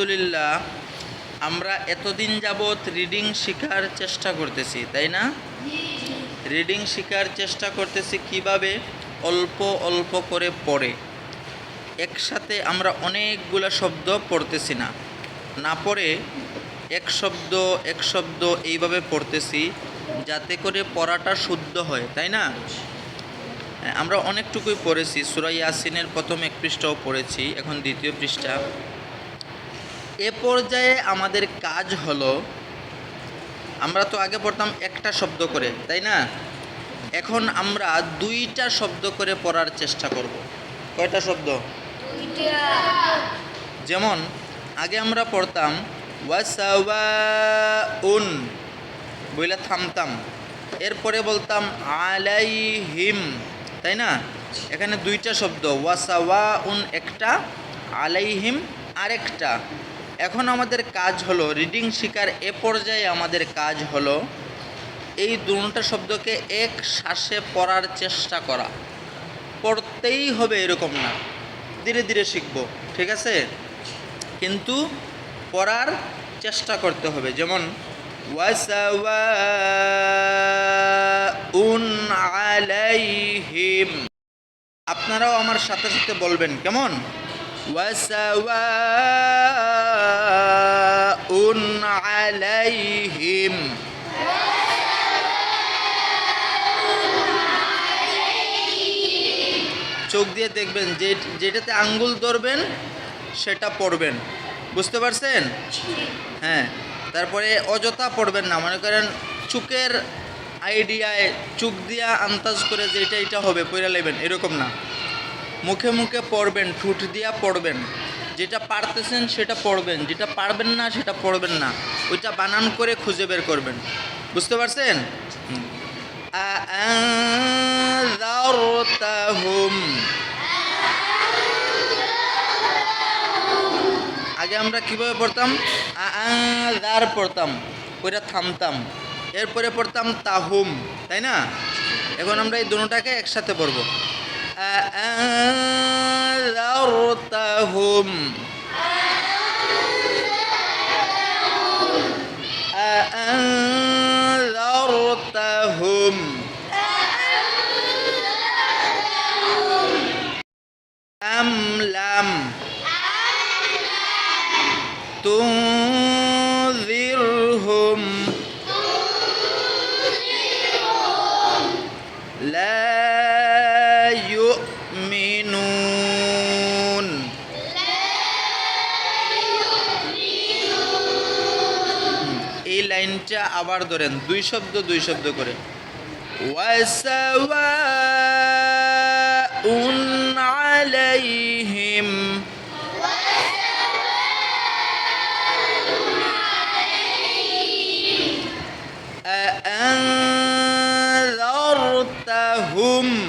আলহামদুলিল্লাহ আমরা এতদিন যাবৎ রিডিং শেখার চেষ্টা করতেছি তাই না? রিডিং শেখার চেষ্টা করতেছি কীভাবে অল্প অল্প করে পড়ে। একসাথে আমরা অনেকগুলো শব্দ পড়তেছি না। না পড়ে এক শব্দ এক শব্দ এইভাবে পড়তেছি যাতে করে পড়াটা শুদ্ধ হয় তাই না? হ্যাঁ, আমরা অনেকটুকুই পড়েছি। সুরাই ইয়াসিনের প্রথম এক পৃষ্ঠাও পড়েছি এখন দ্বিতীয় পৃষ্ঠা। এ পর্যায়ে আমাদের কাজ হলো আমরা তো আগে পড়তাম একটা শব্দ করে তাই না? এখন আমরা দুইটা শব্দ করে পড়ার চেষ্টা করব। কয়টা শব্দ? যেমন আগে আমরা পড়তাম ওয়াসাওয়াউন বইলে থামতাম। এরপরে বলতাম আলাইহিম তাই না? এখানে দুইটা শব্দ ওয়াসাওয়াউন একটা আলাইহিম আরেকটা। এখন আমাদের কাজ হলো রিডিং শিকার এ পর্যায়ে আমাদের কাজ হলো এই দুটা শব্দকে এক শ্বাসে পড়ার চেষ্টা করা। পড়তেই হবে এরকম না। ধীরে ধীরে শিখব, ঠিক আছে? কিন্তু পড়ার চেষ্টা করতে হবে। যেমন আপনারাও আমার সাথে সাথে বলবেন, কেমন? ওয়াসাওয়াউন আলাইহিম চোখ দিয়ে দেখবেন, যে, যেটাতে আঙ্গুল ধরবেন, সেটা পড়বেন। বুঝতে পারছেন? হ্যাঁ তারপরে অযথা পড়বেন না। মনে করেন, চুকের আইডিয়ায় চুক দিয়া আন্দাজ করে যে এটা এটা হবে পড়ে নেবেন এরকম না। মুখে মুখে পড়বেন, ঠুট দিয়া পড়বেন। যেটা পারতেছেন সেটা পড়বেন, যেটা পারবেন না সেটা পড়বেন না। ওইটা বানান করে খুঁজে বের করবেন। বুঝতে পারছেন? আগে আমরা কীভাবে পড়তাম? আদার পড়তাম, ওইটা থামতাম। এরপরে পড়তাম তাহুম, তাই না? এখন আমরা এই দুটাকে একসাথে পড়ব। أأنذرتهم أأنذرتهم أم لم تنذرهم. এই লাইনটা আবার ধরেন দুই শব্দ দুই শব্দ করে ওয়াসাওয়াউন আলাইহিম أأنذرتهم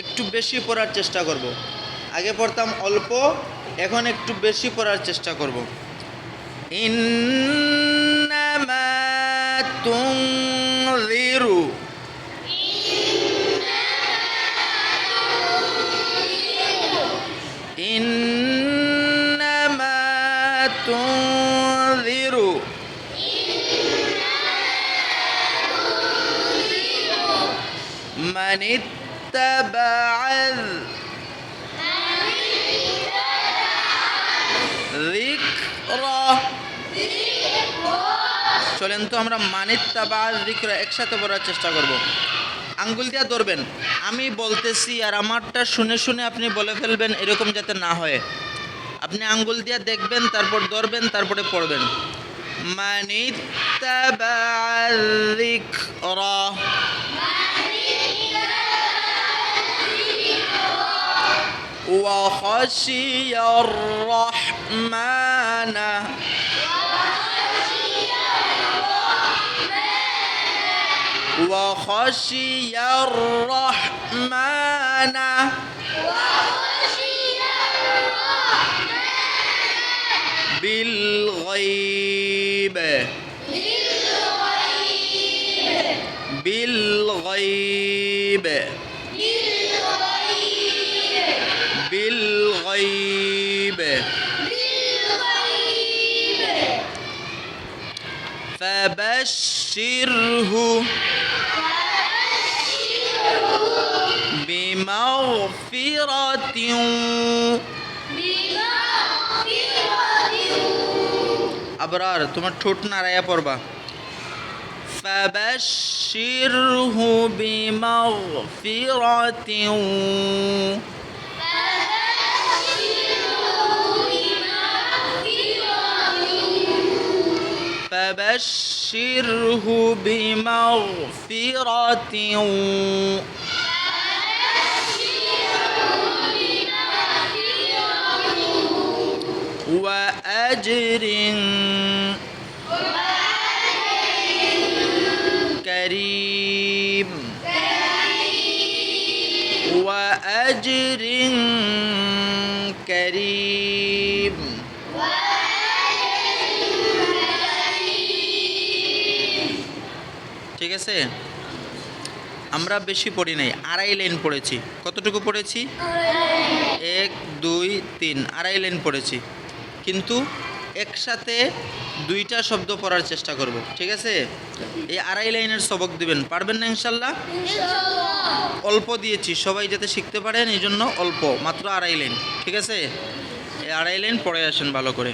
একটু বেশি পড়ার চেষ্টা করব আগে পড়তাম অল্প এখন একটু বেশি পড়ার চেষ্টা করব ইন্নামা তুনযিরু إنما تنذر من اتبع الذكر চলেন তো আমরা মানিত্তা বা জিক্র একসাথে পড়ার চেষ্টা করব আঙ্গুল দিয়া ধরবেন আমি বলতেছি আর আমারটা শুনে শুনে আপনি বলে ফেলবেন এরকম যাতে না হয় আপনি আঙ্গুল দিয়া দেখবেন তারপর ধরবেন তারপরে পড়বেন وخشي الرحمن وخشي الرحمن وخشي الرحمن بالغيب بالغيب بالغيب فبشره بمغفرة আবরার তোমার ঠোঁট নাড়াইয়া পড়বা فبشره بمغفرة فبشره بمغفرة. وأجر كريم. وأجر كريم. ঠিক আছে আমরা বেশি পড়ি নাই, আড়াই লাইন পড়েছি। কতটুকু পড়েছি? এক, দুই, তিন, আড়াই লাইন পড়েছি। কিন্তু একসাথে দুইটা শব্দ পড়ার চেষ্টা করব, ঠিক আছে? এই আড়াই লাইনের সবক দিবেন, পারবেন না ইনশাল্লাহ? অল্প দিয়েছি, সবাই যাতে শিখতে পারেন, এই জন্য অল্প, মাত্র আড়াই লাইন, ঠিক আছে? এই আড়াই লাইন পড়ে আসেন ভালো করে।